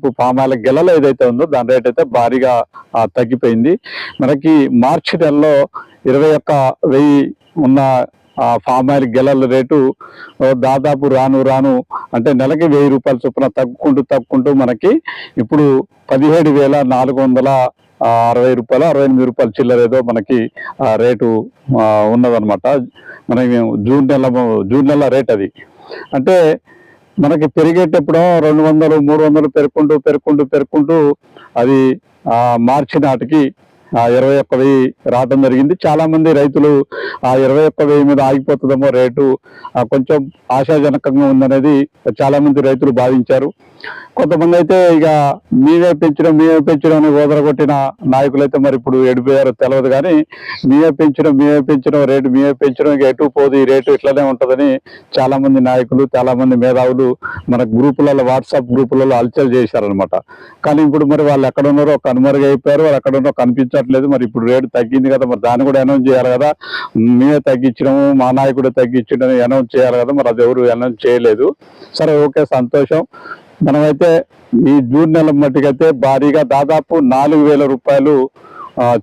దాదాపు పామాయిల గెలలో ఏదైతే ఉందో దాని రేట్ అయితే భారీగా తగ్గిపోయింది. మనకి మార్చి నెలలో ఇరవై ఒక్క వెయ్యి ఉన్న ఆ ఫామ్ ఆయిల్ గెలల రేటు దాదాపు రాను రాను అంటే నెలకి వెయ్యి రూపాయల చొప్పున తగ్గుకుంటూ తగ్గుకుంటూ మనకి ఇప్పుడు పదిహేడు వేల నాలుగు వందల అరవై రూపాయలు అరవై ఎనిమిది రూపాయలు చిల్లర ఏదో మనకి ఆ రేటు ఉన్నదనమాట ఉన్నదన్నమాట. మనకి జూన్ నెల జూన్ నెల రేట్ అది. అంటే మనకి పెరిగేటప్పుడు రెండు వందలు మూడు వందలు పెరుక్కుంటూ పెరుక్కుంటూ పెరుక్కుంటూ అది మార్చి నాటికి ఆ ఇరవై ఒక్క వెయ్యి రావడం జరిగింది. చాలా మంది రైతులు ఆ ఇరవై ఒక్క వెయ్యి మీద ఆగిపోతుందేమో రేటు కొంచెం ఆశాజనకంగా ఉందనేది చాలా మంది రైతులు భావించారు. కొంతమంది అయితే ఇక మీవే పెంచడం మీవే పెంచడం అని ఓదరగొట్టిన నాయకులు అయితే మరి ఇప్పుడు ఎడిపోయారో తెలియదు కానీ మీవే పెంచడం మేమే పెంచడం రేటు మేమే పెంచడం ఇక ఎటు పోదు ఈ రేటు ఇట్లానే ఉంటుందని చాలా మంది నాయకులు చాలా మంది మేధావులు మన గ్రూపులలో వాట్సాప్ గ్రూపులలో అలచల్ చేశారనమాట కానీ ఇప్పుడు మరి వాళ్ళు ఎక్కడ ఉన్నారో కనుమరుగైపోయారు అయిపోయారు వాళ్ళు ఎక్కడ ఉన్నారో తగ్గట్లేదు. మరి ఇప్పుడు రేటు తగ్గింది కదా మరి దాన్ని కూడా అనౌన్స్ చేయాలి కదా. మేమే తగ్గించడము మా నాయకుడు తగ్గించడం అనౌన్స్ చేయాలి కదా మరి అది ఎవరు అనౌన్స్ చేయలేదు. సరే ఓకే సంతోషం. మనమైతే ఈ జూన్ నెల మట్టుకైతే భారీగా దాదాపు నాలుగు వేల రూపాయలు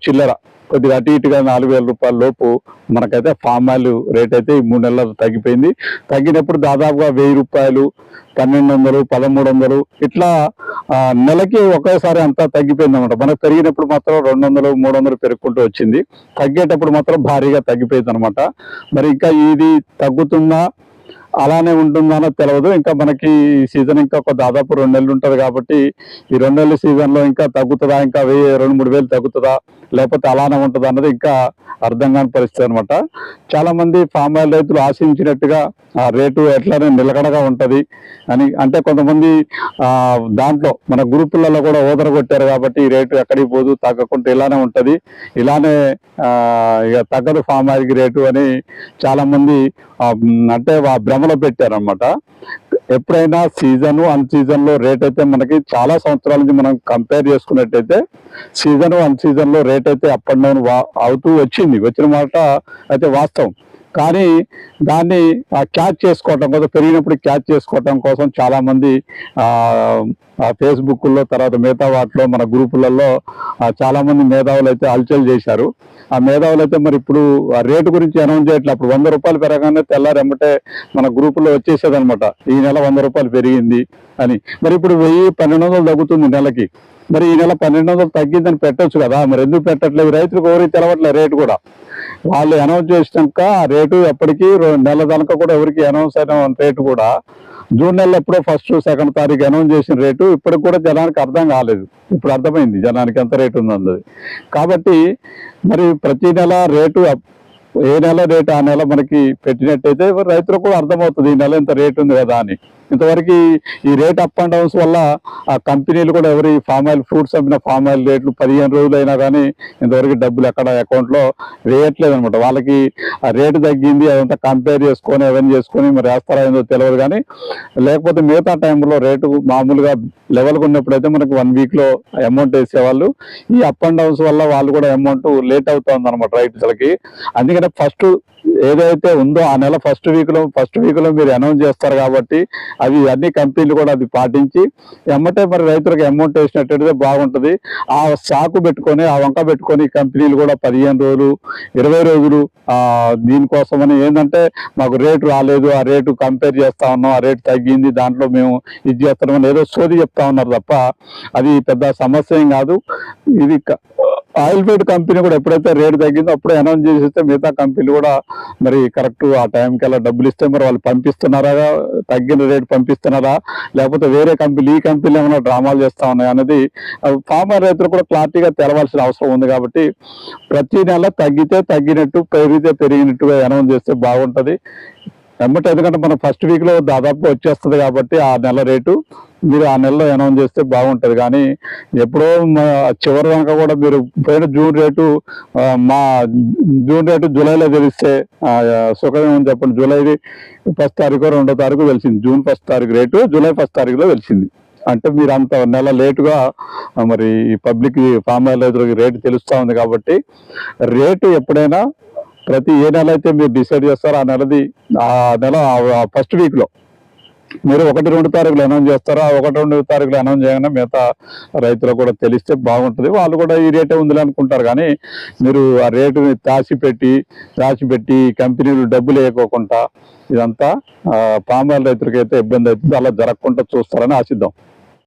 చిల్లర. కొద్దిగా అటు ఇటుగా నాలుగు వేల రూపాయల లోపు మనకైతే ఫామ్ ఆయిల్ రేట్ అయితే ఈ మూడు నెలలు తగ్గిపోయింది. తగ్గినప్పుడు దాదాపుగా వెయ్యి రూపాయలు పన్నెండు వందలు పదమూడు వందలు ఇట్లా నెలకి ఒకేసారి అంతా తగ్గిపోయింది అనమాట మనకు పెరిగినప్పుడు మాత్రం రెండు వందలు మూడు వందలు పెరుగుకుంటూ వచ్చింది. తగ్గేటప్పుడు మాత్రం భారీగా తగ్గిపోయింది అనమాట మరి ఇంకా ఇది తగ్గుతుందా అలానే ఉంటుందనో తెలియదు ఇంకా మనకి సీజన్ ఇంకా ఒక దాదాపు రెండు నెలలు ఉంటుంది కాబట్టి ఈ రెండు నెలల సీజన్లో ఇంకా తగ్గుతుందా ఇంకా వెయ్యి రెండు మూడు వేలు తగ్గుతుందా లేకపోతే అలానే ఉంటుంది అన్నది ఇంకా అర్థం కాని పరిస్థితి అనమాట చాలా మంది ఫామ్ ఆయిల్ రైతులు ఆశించినట్టుగా ఆ రేటు ఎట్లానే నిలకడగా ఉంటుంది అని అంటే కొంతమంది దాంట్లో మన గ్రూపులలో కూడా ఓదర కొట్టారు కాబట్టి ఈ రేటు ఎక్కడికి పోదు తగ్గకుండా ఇలానే ఉంటుంది. ఇలానే ఇక తగ్గదు ఫామ్ ఆయిల్కి రేటు అని చాలా మంది అంటే భ్రమలో పెట్టారనమాట ఎప్పుడైనా సీజన్ అన్ సీజన్లో రేట్ అయితే మనకి చాలా సంవత్సరాల నుంచి మనం కంపేర్ చేసుకున్నట్టయితే సీజన్ అన్ సీజన్లో రేట్ అయితే అప్ అండ్ డౌన్ అవుతూ వచ్చింది. వచ్చిన మాట అయితే వాస్తవం. కానీ దాన్ని క్యాచ్ చేసుకోవటం కోసం పెరిగినప్పుడు క్యాచ్ చేసుకోవటం కోసం చాలామంది ఫేస్బుక్లో తర్వాత మిగతా వాటిలో మన గ్రూపులలో చాలామంది మేధావులు అయితే హల్చల్ చేశారు. ఆ మేధావులు అయితే మరి ఇప్పుడు ఆ రేటు గురించి అనౌన్స్ చేయట్లేదు అప్పుడు వంద రూపాయలు పెరగానే తెల్లారెమ్మటే మన గ్రూపులో వచ్చేసేది అనమాట ఈ నెల వంద రూపాయలు పెరిగింది అని. మరి ఇప్పుడు వెయ్యి పన్నెండు వందలు తగ్గుతుంది నెలకి. మరి ఈ నెల పన్నెండు వందలు తగ్గిందని పెట్టొచ్చు కదా. మరి ఎందుకు పెట్టట్లేదు? రైతులకు ఎవరికి తెలవట్లేదు రేటు కూడా. వాళ్ళు అనౌన్స్ చేసినాక రేటు ఎప్పటికీ నెల దాకా కూడా ఎవరికి అనౌన్స్ అయిన రేటు కూడా జూన్ నెలలో ఎప్పుడో ఫస్ట్ సెకండ్ తారీఖు అనౌన్స్ చేసిన రేటు ఇప్పటికి కూడా జనానికి అర్థం కాలేదు. ఇప్పుడు అర్థమైంది జనానికి ఎంత రేటు ఉందన్నది. కాబట్టి మరి ప్రతి నెల రేటు ఏ నెల రేటు ఆ నెల మనకి పెట్టినట్టయితే మరి రైతులకు కూడా అర్థమవుతుంది ఈ నెల ఇంత రేటు ఉంది కదా అని. ఇంతవరకు ఈ- రేట్ అప్ అండ్ డౌన్స్ వల్ల ఆ కంపెనీలు కూడా ఎవరి ఫామ్ ఆయిల్ ఫ్రూట్స్ అమ్మిన ఫామ్ ఆయిల్ రేట్లు పదిహేను రోజులు అయినా కానీ ఇంతవరకు డబ్బులు ఎక్కడ అకౌంట్లో వేయట్లేదు అనమాట వాళ్ళకి ఆ రేటు తగ్గింది అదంతా కంపేర్ చేసుకొని అవన్నీ చేసుకొని మరి వేస్తారా ఏందో తెలియదు కానీ లేకపోతే మిగతా టైంలో రేటు మామూలుగా లెవెల్కి ఉన్నప్పుడైతే మనకి వన్ వీక్లో అమౌంట్ వేసేవాళ్ళు. ఈ అప్ అండ్ డౌన్స్ వల్ల వాళ్ళు కూడా అమౌంట్ లేట్ అవుతుంది అనమాట రైతులకి. అందుకనే ఫస్ట్ ఏదైతే ఉందో ఆ నెల ఫస్ట్ వీక్లో ఫస్ట్ వీక్లో మీరు అనౌన్స్ చేస్తారు కాబట్టి అవి అన్ని కంపెనీలు కూడా అది పాటించి ఎమ్మటే మరి రైతులకు అమౌంట్ వేసినట్టయితే బాగుంటుంది. ఆ సాకు పెట్టుకొని ఆ వంక పెట్టుకొని కంపెనీలు కూడా పదిహేను రోజులు ఇరవై రోజులు ఆ దీనికోసమని ఏంటంటే మాకు రేటు రాలేదు ఆ రేటు కంపేర్ చేస్తా ఉన్నాం ఆ రేటు తగ్గింది దాంట్లో మేము ఇది చేస్తున్నామని ఏదో సోది చెప్తా ఉన్నారు తప్ప అది పెద్ద సమస్య ఏం కాదు. ఇది ఆయిల్ ఫీడ్ కంపెనీ కూడా ఎప్పుడైతే రేటు తగ్గిందో అప్పుడు అనౌన్స్ చేసిస్తే మిగతా కంపెనీలు కూడా మరి కరెక్ట్ ఆ టైంకి అలా డబ్బులు ఇస్తే మరి వాళ్ళు పంపిస్తున్నారా తగ్గిన రేటు పంపిస్తున్నారా లేకపోతే వేరే కంపెనీ ఈ కంపెనీలు ఏమైనా డ్రామాలు చేస్తా ఉన్నాయి అనేది ఫార్మర్ రైతులు కూడా క్లారిటీగా తెలవాల్సిన అవసరం ఉంది కాబట్టి ప్రతి నెల తగ్గితే తగ్గినట్టు పెరిగితే పెరిగినట్టుగా అనౌన్స్ చేస్తే బాగుంటుంది. ఎమ్మటే ఎందుకంటే మనం ఫస్ట్ వీక్లో దాదాపు వచ్చేస్తుంది కాబట్టి ఆ నెల రేటు మీరు ఆ నెలలో అనౌన్స్ చేస్తే బాగుంటుంది. కానీ ఎప్పుడో మా చివరి కనుక కూడా మీరు పోయిన జూన్ రేటు మా జూన్ రేటు జూలైలో తెలిస్తే ఆ, సుఖమే ఉంది చెప్పండి జూలై ఫస్ట్ తారీఖు రెండో తారీఖు తెలిసింది. జూన్ ఫస్ట్ తారీఖు రేటు జూలై ఫస్ట్ తారీఖులో తెలిసింది. అంటే మీరు అంత నెల లేటుగా మరి పబ్లిక్ ఫామ్ ఆయిల్ రైతులకి రేటు తెలుస్తూ ఉంది కాబట్టి రేటు ఎప్పుడైనా ప్రతి ఏ నెల అయితే మీరు డిసైడ్ చేస్తారో ఆ నెలది ఆ నెల ఫస్ట్ వీక్లో మీరు ఒకటి రెండు తారీఖులు అనౌన్స్ చేస్తారా? ఆ ఒకటి రెండు తారీఖులు అనౌన్స్ చేయగానే మిగతా రైతులకు కూడా తెలిస్తే బాగుంటుంది. వాళ్ళు కూడా ఈ రేటే ఉందిలే అనుకుంటారు. కానీ మీరు ఆ రేటుని దాచిపెట్టి దాచిపెట్టి కంపెనీలు డబ్బులు వేయకోకుండా ఇదంతా పామాయిల్ రైతులకైతే ఇబ్బంది అవుతుంది. అలా జరగకుండా చూస్తారని ఆశిద్దాం.